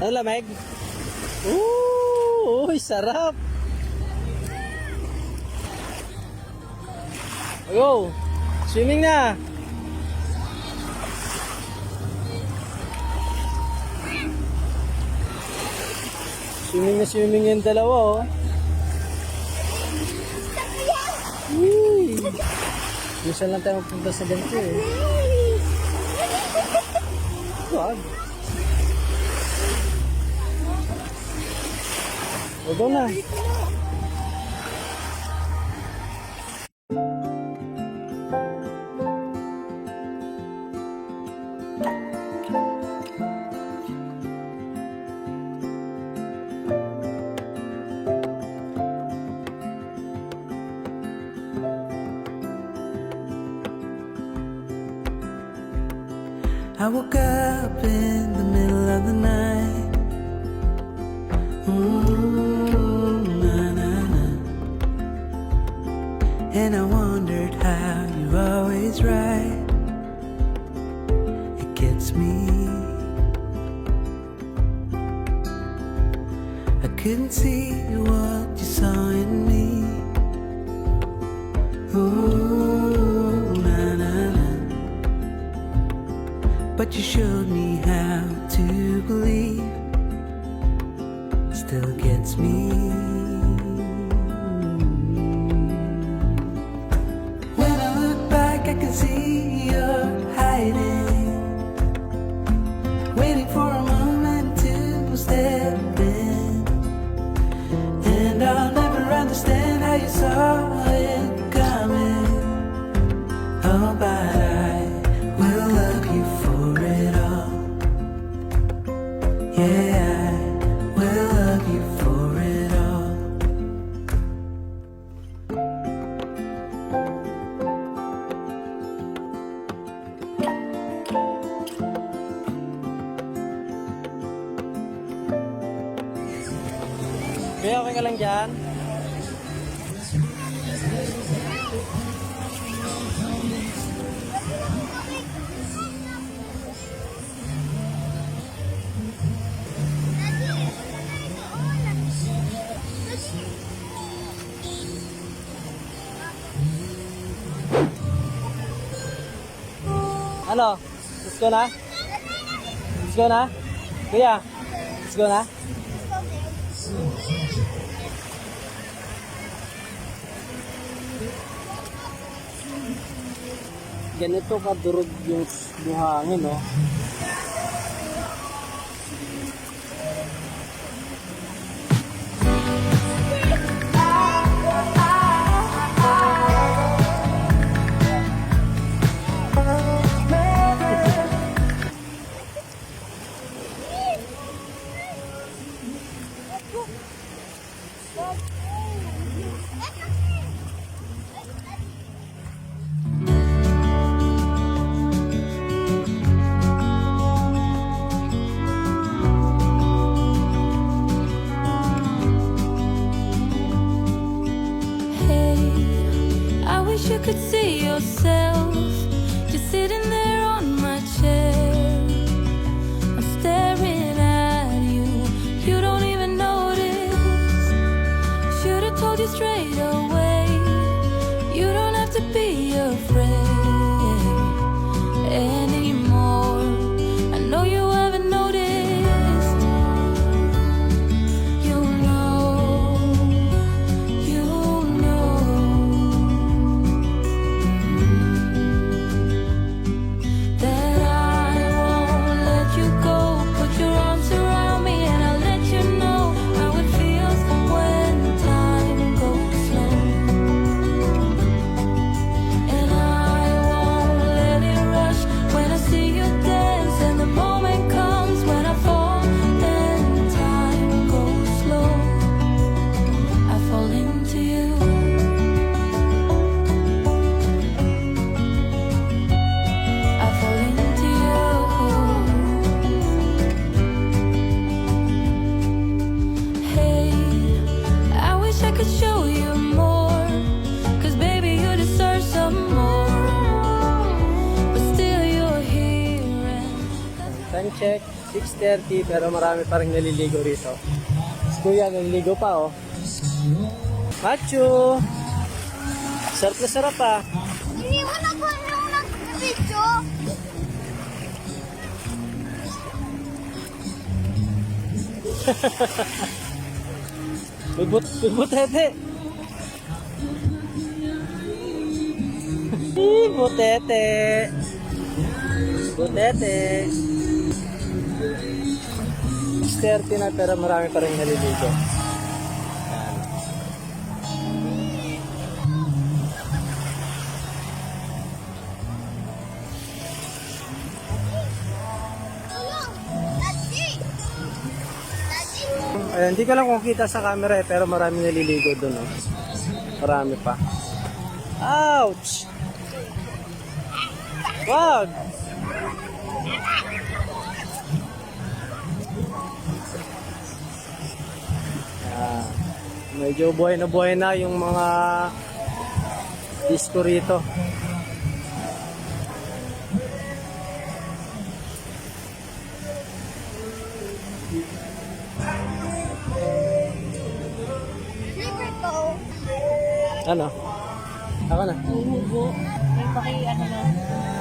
Ang lamig. Ooh, uy, sarap. Go. Swimming na. Swimming na swimming yung dalawa, oh. Uy. Gusto lang tayo magpunta sa ganito, eh. God. Ito na. still gets me. ka lang dyan. Ano? Let's go na? Let's go na? Kuya, let's go na? ganito kadurog yung buhangin, no? check, 6.30 pero marami pa rin naliligo rito. Si Kuya, naliligo pa oh. Machu! Sarap na sarap ah. Hindi mo na kung ano nag-video. Bigbut, bigbut hete. Butete. Butete. Butete. 6.30 na pero marami pa rin naliligo. Yan. Ayan, hindi ko lang kung kita sa camera eh, pero marami naliligo doon. Oh. Marami pa. Ouch! Wag! Medyo buhay na buhay na yung mga disco rito. Ano? Ako na. Hugo. May paki, ano na.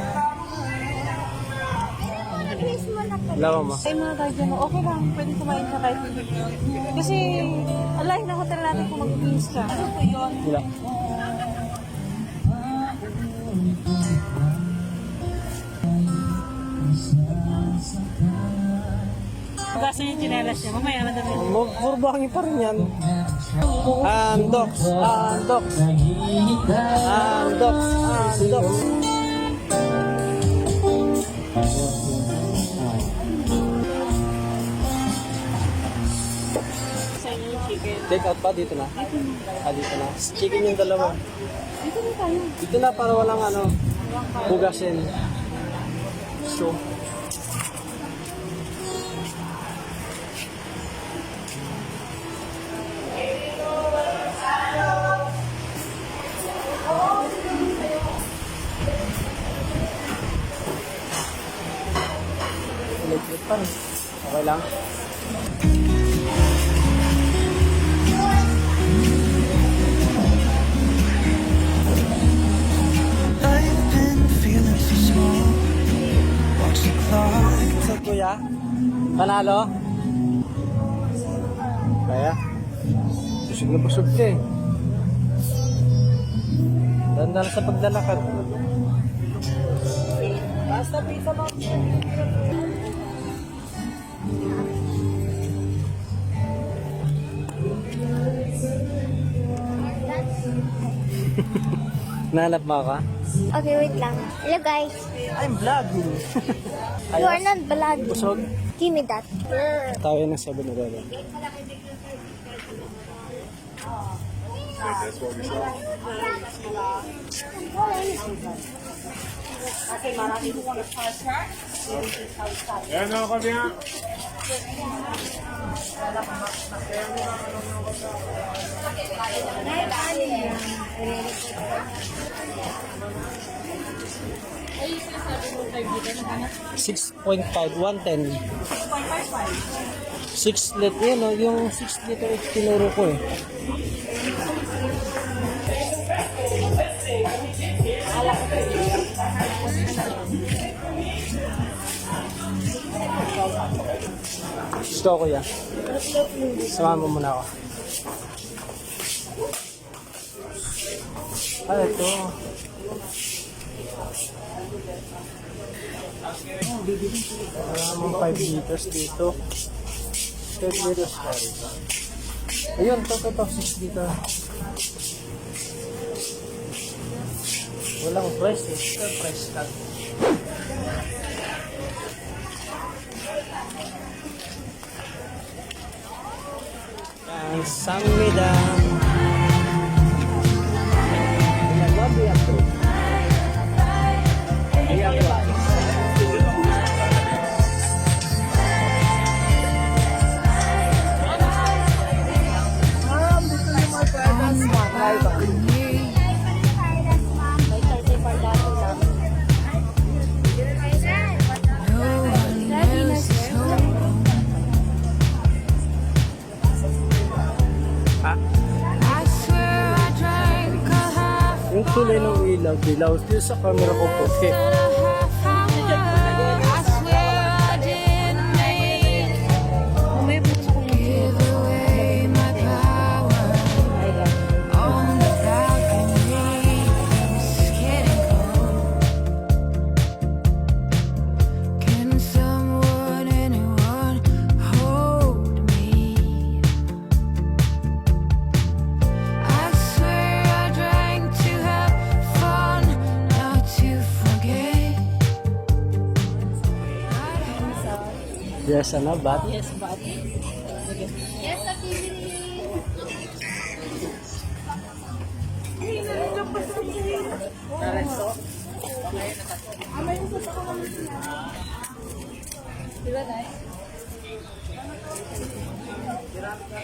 Please mo na pala. Lawa mo. Ay, mga tayo dyan, okay lang. Pwede kumain ka kahit hindi. Kasi, alay na hotel natin kung mag-beans ka. Ano po yun? Wala. Pagasan yung chinelas niya. Mamaya na dami. Murbuhangin pa rin yan. Andoks, andoks. Andoks, andoks. Sa Take out pa dito na. Ah, dito na. Chicken yung dalawa. Dito na tayo. Dito na para walang ano, hugasin. So, Electric pan. Okay lang. Kuya, panalo? Kaya? Busog na busog ka eh. Dandan sa paglalakad. Basta pizza mo. Nanap mo ka? Okay, wait lang. Hello guys. I'm vlogging. You are not blood. Busog. Give me that. Tayo ng 7 Eleven. Okay, marami ko kong partner. Yan ako kami ha. Bye-bye. 6.5, 110. 6 lit, eh, yun o, yung 6 liter tinuro ko eh. Gusto ko kuya. Samahan mo muna ako. Ano ito? Mga 5 liters dito. 5 liters pa rin. Ayun, to, to, to, 6 dito. Walang price eh. Ito price tag. Ang samidang. Ha? Yung kulay ng ilaw, dilaw. Dito sa camera ko puti. Yes, ano, bat? Yes, but. Yes, Ate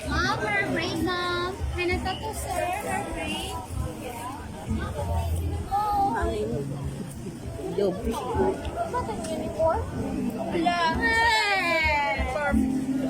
Mom, we're afraid, Mom. Talk to sir? We're afraid. Oh. Ba't ang uniform? Wala.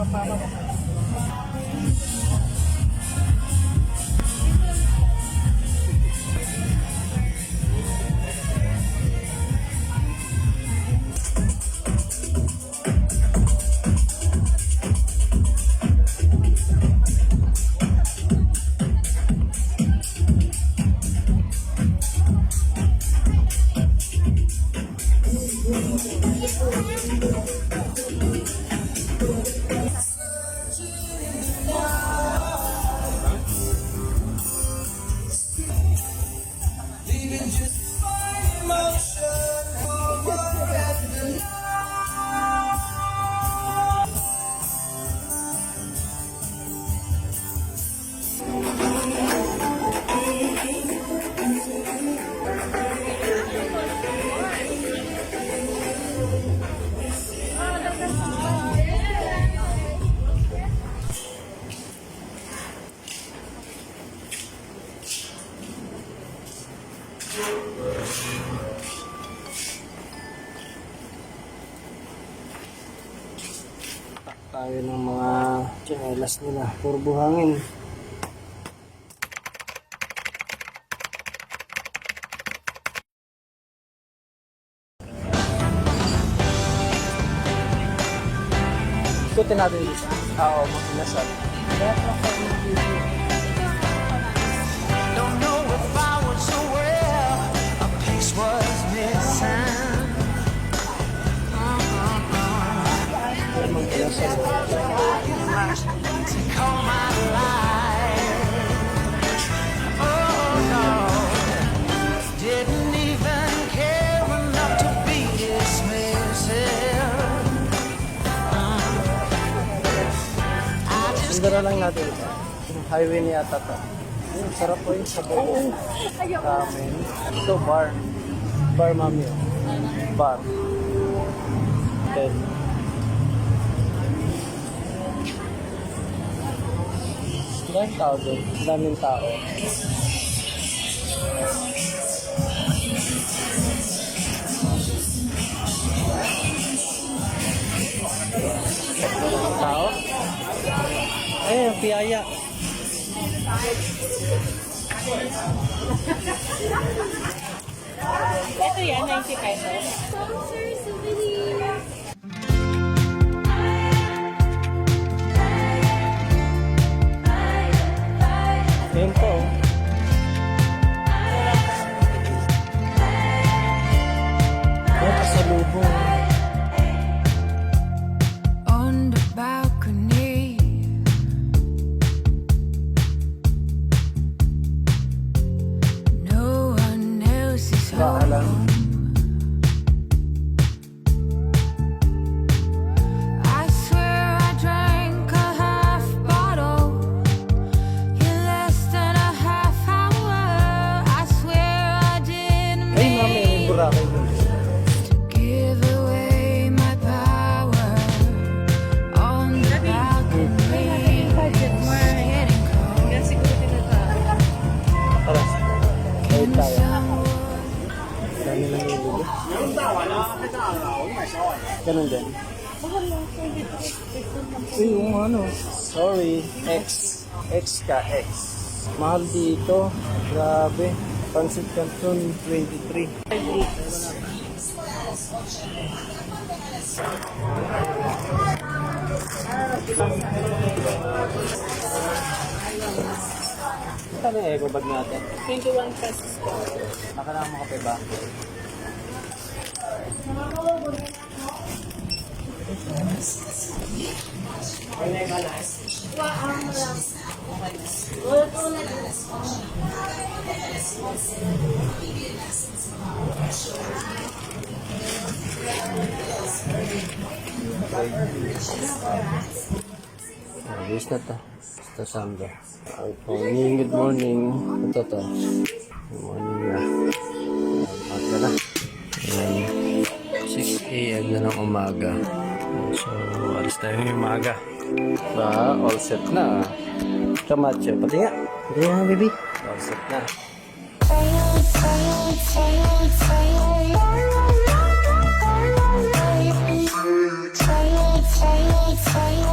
Tayo tsinelas nila. Puro buhangin. Ikutin natin dito. Oo, makinasal. Don't know if I was aware a piece was missing. Call Sandara lang natin ito. Yung highway niya tata. Yung sarap po yung sabaw. Ramen. Ito bar. Bar mami. Bar. Okay. 12,000. Daming tao. Tao? Eh, ang piyaya. Ito yan, 90 pesos. Ayun po. oh. Ganun din. Uy, yung ano. Sorry. X. X ka, X. Mahal dito. Grabe. Pancit Canton 23. Ano yung eco bag natin? 21 pesos po. Nakala mo kape ba? Ayos na to. Basta samba. Good morning, good morning. Ito to. Good morning na. Umaga na. Ayan. 6 a.m. na ng umaga. So, alis tayo ngayong maaga. Ba, all set na. Kamacho, pati nga. Pati nga, baby. All set na. Say